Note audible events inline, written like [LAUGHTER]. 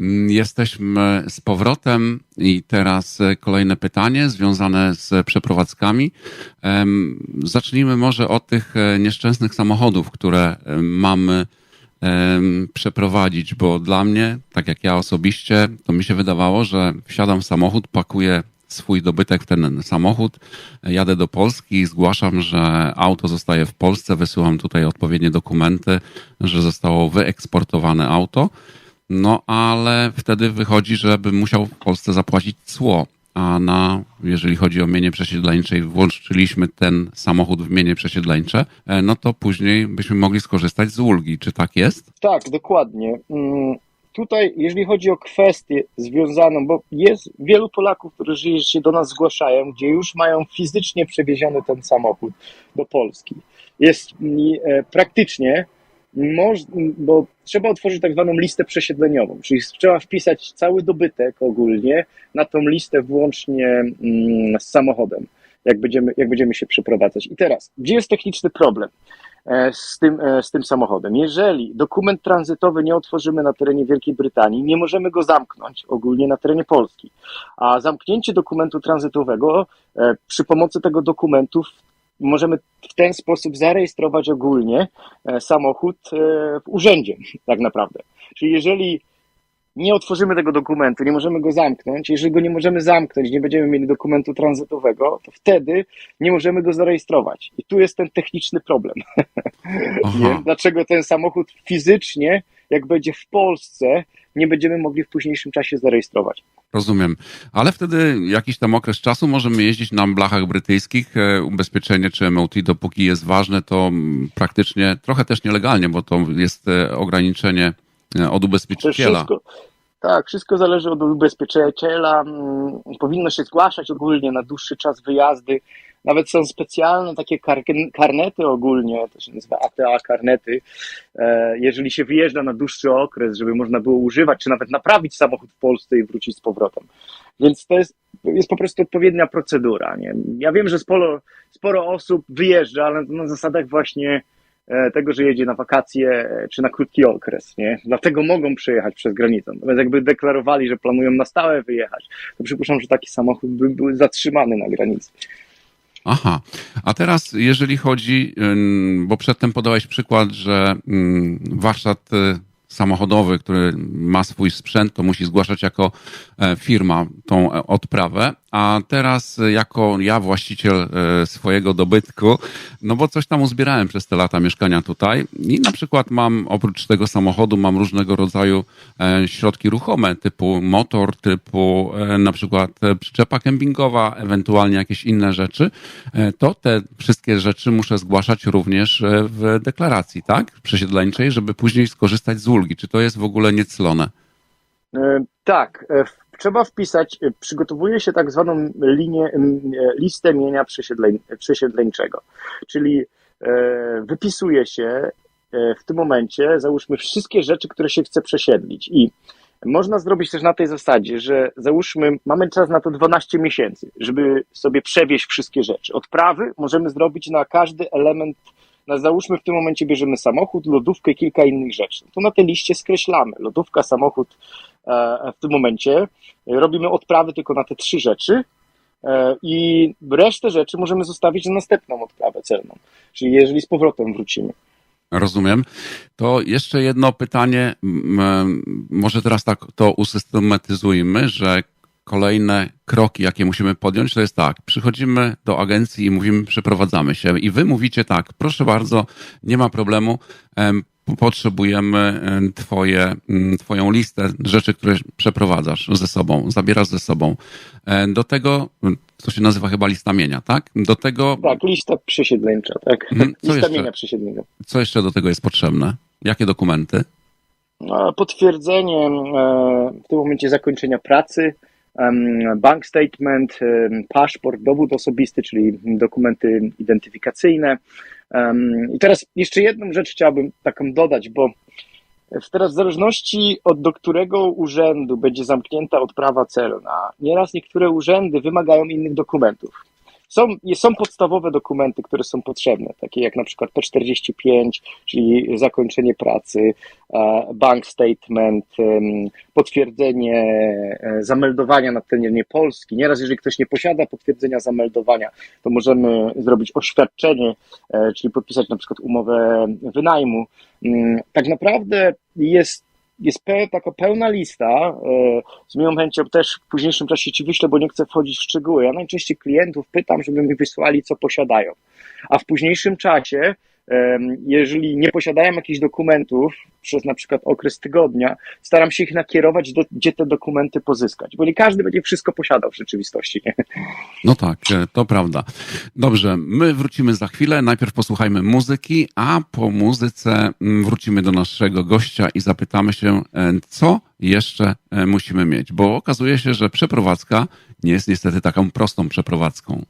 Mm, Jesteśmy z powrotem i teraz e, kolejne pytanie związane z przeprowadzkami. Zacznijmy może od tych e, nieszczęsnych samochodów, które e, mamy przeprowadzić, bo dla mnie, tak jak ja osobiście, to mi się wydawało, że wsiadam w samochód, pakuję swój dobytek w ten samochód, jadę do Polski, zgłaszam, że auto zostaje w Polsce, wysyłam tutaj odpowiednie dokumenty, że zostało wyeksportowane auto. No ale wtedy wychodzi, żeby musiał w Polsce zapłacić cło. A na, jeżeli chodzi o mienie przesiedleńcze i włączyliśmy ten samochód w mienie przesiedleńcze, e, no to później byśmy mogli skorzystać z ulgi. Czy tak jest? Tak, dokładnie. Mm, Tutaj, jeżeli chodzi o kwestię związaną, bo jest wielu Polaków, którzy się do nas zgłaszają, gdzie już mają fizycznie przewieziony ten samochód do Polski. Jest e, praktycznie, moż, bo trzeba otworzyć tak zwaną listę przesiedleniową, czyli trzeba wpisać cały dobytek ogólnie na tą listę włącznie mm, z samochodem, jak będziemy, jak będziemy się przeprowadzać. I teraz, gdzie jest techniczny problem? e, z tym, e, z tym samochodem. Jeżeli dokument tranzytowy nie otworzymy na terenie Wielkiej Brytanii, nie możemy go zamknąć ogólnie na terenie Polski. A zamknięcie dokumentu tranzytowego e, przy pomocy tego dokumentu możemy w ten sposób zarejestrować ogólnie e, samochód e, w urzędzie, tak naprawdę. Czyli jeżeli nie otworzymy tego dokumentu, nie możemy go zamknąć. Jeżeli go nie możemy zamknąć, nie będziemy mieli dokumentu tranzytowego, to wtedy nie możemy go zarejestrować. I tu jest ten techniczny problem. [LAUGHS] Dlaczego ten samochód fizycznie, jak będzie w Polsce, nie będziemy mogli w późniejszym czasie zarejestrować. Rozumiem. Ale wtedy jakiś tam okres czasu możemy jeździć na blachach brytyjskich. E, Ubezpieczenie czy MOT, dopóki jest ważne, to mm, praktycznie trochę też nielegalnie, bo to jest e, ograniczenie e, od ubezpieczyciela. tak, wszystko zależy od ubezpieczyciela. Mm, Powinno się zgłaszać ogólnie na dłuższy czas wyjazdy. Nawet są specjalne takie kar karnety ogólnie, to się nazywa ATA karnety, e, jeżeli się wyjeżdża na dłuższy okres, żeby można było używać, czy nawet naprawić samochód w Polsce i wrócić z powrotem. Więc to jest, jest po prostu odpowiednia procedura. Nie? Ja wiem, że sporo, sporo osób wyjeżdża, ale na zasadach właśnie e, tego, że jedzie na wakacje e, czy na krótki okres, nie? Dlatego mogą przejechać przez granicę. Natomiast jakby deklarowali, że planują na stałe wyjechać, to przypuszczam, że taki samochód by był zatrzymany na granicy. Aha. A teraz, jeżeli chodzi, bo przedtem podałeś przykład, że warsztat y, samochodowy, który ma swój sprzęt, to musi zgłaszać jako e, firma tą e, odprawę, a teraz e, jako ja właściciel e, swojego dobytku, no bo coś tam uzbierałem przez te lata mieszkania tutaj i na przykład mam oprócz tego samochodu mam różnego rodzaju e, środki ruchome typu motor, typu e, na przykład e, przyczepa kempingowa, ewentualnie jakieś inne rzeczy, to te wszystkie rzeczy muszę zgłaszać również w deklaracji, tak? Przesiedleńczej, żeby później skorzystać z ulgi. Czy to jest w ogóle nieclone? E, Tak, e, trzeba wpisać, e, przygotowuje się tak zwaną linię, listę mienia przesiedleń, przesiedleńczego, czyli wypisuje się w tym momencie, załóżmy, wszystkie rzeczy, które się chce przesiedlić i można zrobić też na tej zasadzie, że załóżmy, mamy czas na to 12 miesięcy, żeby sobie przewieźć wszystkie rzeczy. Odprawy możemy zrobić na każdy element no, załóżmy w tym momencie bierzemy samochód, lodówkę kilka innych rzeczy. To na tej liście skreślamy. Lodówka, samochód e, w tym momencie. Robimy odprawy tylko na te trzy rzeczy e, i resztę rzeczy możemy zostawić na następną odprawę celną. Czyli jeżeli z powrotem wrócimy. Rozumiem. To jeszcze jedno pytanie. m, Może teraz tak to usystematyzujmy, że kolejne kroki, jakie musimy podjąć, to jest tak. Przychodzimy do agencji i mówimy, przeprowadzamy się. I wy mówicie tak, proszę bardzo, nie ma problemu. em, Potrzebujemy em, twoje, twoją listę rzeczy, które przeprowadzasz ze sobą, zabierasz ze sobą. E, Do tego, co się nazywa chyba lista mienia, tak? Do tego, Tak, lista przesiedleńcza, tak. Co Lista jeszcze? mienia co jeszcze do tego jest potrzebne? Jakie dokumenty? Potwierdzenie e, w tym momencie zakończenia pracy, bank statement, em, paszport, dowód osobisty, czyli dokumenty identyfikacyjne. I teraz jeszcze jedną rzecz chciałbym taką dodać, bo teraz w zależności od do którego urzędu będzie zamknięta odprawa celna, nieraz niektóre urzędy wymagają innych dokumentów. Są, są podstawowe dokumenty, które są potrzebne, takie jak na przykład P45, czyli zakończenie pracy, e, bank statement, em, potwierdzenie e, zameldowania na terenie Polski. Nieraz, jeżeli ktoś nie posiada potwierdzenia zameldowania, to możemy zrobić oświadczenie, e, czyli podpisać na przykład umowę wynajmu. Mm, Tak naprawdę jest jest pe, taka pełna lista. e, Z miłą chęcią też w późniejszym czasie Ci wyślę, bo nie chcę wchodzić w szczegóły. Ja najczęściej klientów pytam, żeby mi wysłali, co posiadają. A w późniejszym czasie, jeżeli nie posiadają jakichś dokumentów przez na przykład okres tygodnia, staram się ich nakierować, do, gdzie te dokumenty pozyskać, bo nie każdy będzie wszystko posiadał w rzeczywistości. Nie? No tak, e, to prawda. Dobrze, my wrócimy za chwilę. Najpierw posłuchajmy muzyki, a po muzyce mm, wrócimy do naszego gościa i zapytamy się, e, co jeszcze e, musimy mieć, bo okazuje się, że przeprowadzka nie jest niestety taką prostą przeprowadzką.